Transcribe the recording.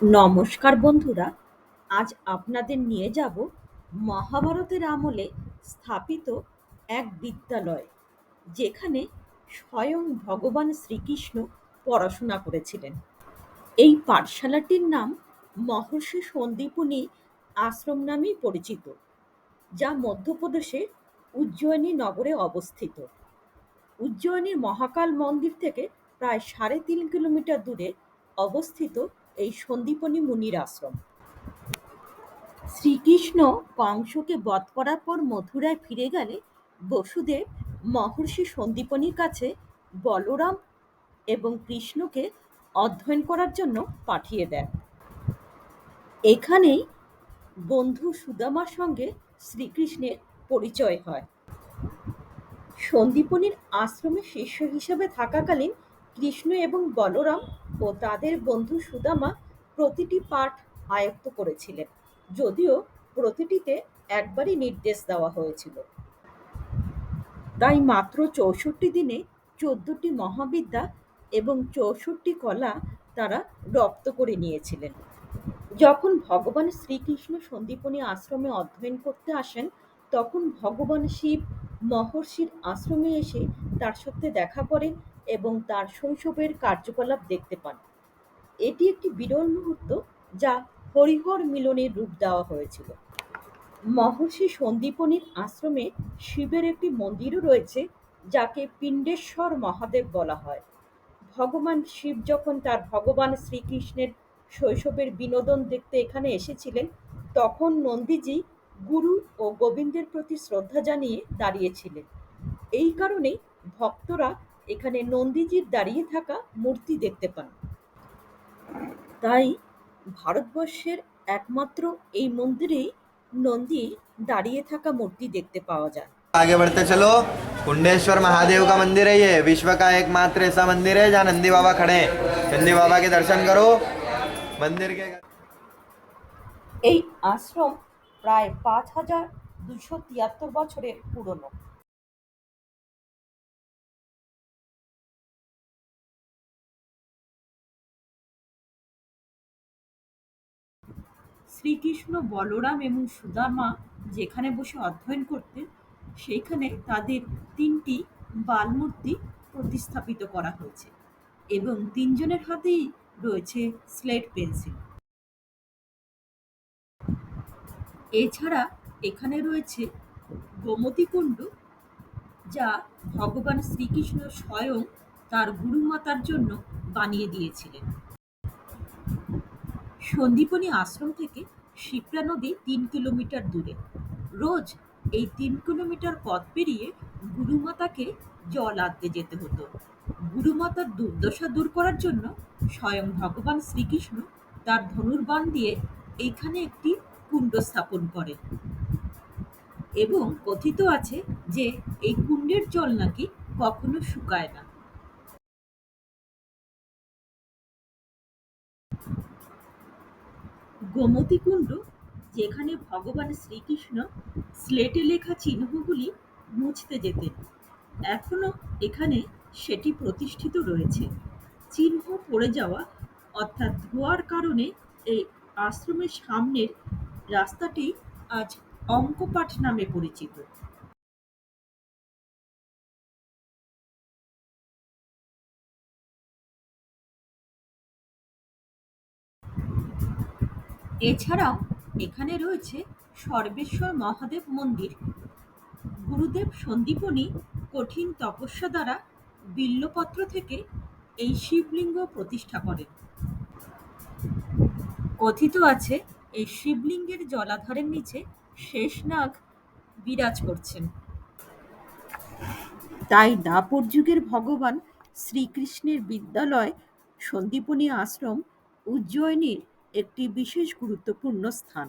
নমস্কার বন্ধুরা, আজ আপনাদের নিয়ে যাব মহাভারতের আমলে স্থাপিত এক বিদ্যালয়, যেখানে স্বয়ং ভগবান শ্রীকৃষ্ণ পড়াশোনা করেছিলেন। এই পাঠশালাটির নাম মহর্ষি সন্দীপনী আশ্রম নামেই পরিচিত, যা মধ্যপ্রদেশের উজ্জয়িনী নগরে অবস্থিত। উজ্জয়িনীর মহাকাল মন্দির থেকে প্রায় সাড়ে তিন কিলোমিটার দূরে অবস্থিত এই সন্দীপনী মুনির আশ্রম। শ্রীকৃষ্ণ কংসকে বধ করার পর মথুরায় ফিরে গেলে বসুদেব মহর্ষি সন্দীপনীর কাছে বলরাম এবং কৃষ্ণকে অধ্যয়ন করার জন্য পাঠিয়ে দেন। এখানেই বন্ধু সুদামার সঙ্গে শ্রীকৃষ্ণের পরিচয় হয়। সন্দীপনীর আশ্রমে শিষ্য হিসেবে থাকাকালীন কৃষ্ণ এবং বলরাম ও তাদের বন্ধু সুদামা প্রতিটি পাঠ আয়ত্ত করেছিলেন। যদিও প্রতিটিতে একবারই নির্দেশ দেওয়া হয়েছিল। তাই মাত্র চৌষট্টি দিনে চোদ্দটি মহাবিদ্যা এবং চৌষট্টি কলা তারা রপ্ত করে নিয়েছিলেন। যখন ভগবান শ্রীকৃষ্ণ সন্দীপনী আশ্রমে অধ্যয়ন করতে আসেন, তখন ভগবান শিব মহর্ষির আশ্রমে এসে তার সাথে দেখা করেন এবং তার শৈশবের কার্যকলাপ দেখতে পান। এটি একটি বিরল মুহূর্ত যা হরিহর মিলনের রূপ দেওয়া হয়েছিল। মহর্ষি সন্দীপনীর আশ্রমে শিবের একটি মন্দিরও রয়েছে, যাকে পিণ্ডেশ্বর মহাদেব বলা হয়। ভগবান শিব যখন তার ভগবান শ্রীকৃষ্ণের শৈশবের বিনোদন দেখতে এখানে এসেছিলেন, তখন নন্দীজি গুরু ও গোবিন্দের প্রতি শ্রদ্ধা জানিয়ে দাঁড়িয়েছিলেন এই কারণেই ভক্তরা এখানে নন্দীজির দাঁড়িয়ে থাকা মূর্তি দেখতে পান তাই ভারতবর্ষের একমাত্র এই মন্দিরেই নন্দী দাঁড়িয়ে থাকা মূর্তি দেখতে পাওয়া যায় आगे बढ़ते चलो कुंडेश्वर महादेव का मंदिर है ये विश्व का एकमात्र ऐसा मंदिर है जहाँ नंदी बाबा खड़े हैं नंदी बाबा के दर्शन करो मंदिर के এই আশ্রম প্রায় পাঁচ হাজার দুশো তিয়াত্তর বছরের পুরনো। শ্রীকৃষ্ণ বলরাম এবং সুদামা যেখানে বসে অধ্যয়ন করতেন, সেইখানে তাদের তিনটি বালমূর্তি প্রতিস্থাপিত করা হয়েছে এবং তিনজনের হাতেই রয়েছে স্লেট পেন্সিল। এছাড়া এখানে রয়েছে গোমতী কুণ্ড যা ভগবান শ্রীকৃষ্ণ স্বয়ং তার গুরুমাতার জন্য বানিয়ে দিয়েছিলেন। সন্দীপনী আশ্রম থেকে শিপ্রা নদী তিন কিলোমিটার দূরে। রোজ এই তিন কিলোমিটার পথ পেরিয়ে গুরুমাতাকে জল আনতে যেতে হতো। গুরুমাতার দুর্দশা দূর করার জন্য স্বয়ং ভগবান শ্রীকৃষ্ণ তার ধনুর্বাণ দিয়ে এইখানে একটি কুণ্ড স্থাপন করেন এবং কথিত আছে যে, এই কুণ্ডের জল নাকি কখনো শুকায় না। গোমতী কুণ্ড, যেখানে ভগবান শ্রীকৃষ্ণ স্লেটে লেখা চিহ্নগুলি মুছতে যেতেন এখনও এখানে সেটি প্রতিষ্ঠিত রয়েছে। চিহ্ন পড়ে যাওয়া, অর্থাৎ ধোয়ার কারণে এই আশ্রমের সামনের রাস্তাটি আজ অঙ্কপাঠ নামে পরিচিত। এছাড়াও এখানে রয়েছে সর্বেশ্বর মহাদেব মন্দির। গুরুদেব সন্দীপনী কঠিন তপস্যা দ্বারা বিল্লপত্র থেকে এই শিবলিঙ্গ প্রতিষ্ঠা করেন। কথিত আছে এই শিবলিঙ্গের জলাধারের নিচে শেষনাগ বিরাজ করছেন। তাই দাপর যুগের ভগবান শ্রীকৃষ্ণের বিদ্যালয়, সন্দীপনী আশ্রম, উজ্জয়িনীর একটি বিশেষ গুরুত্বপূর্ণ স্থান।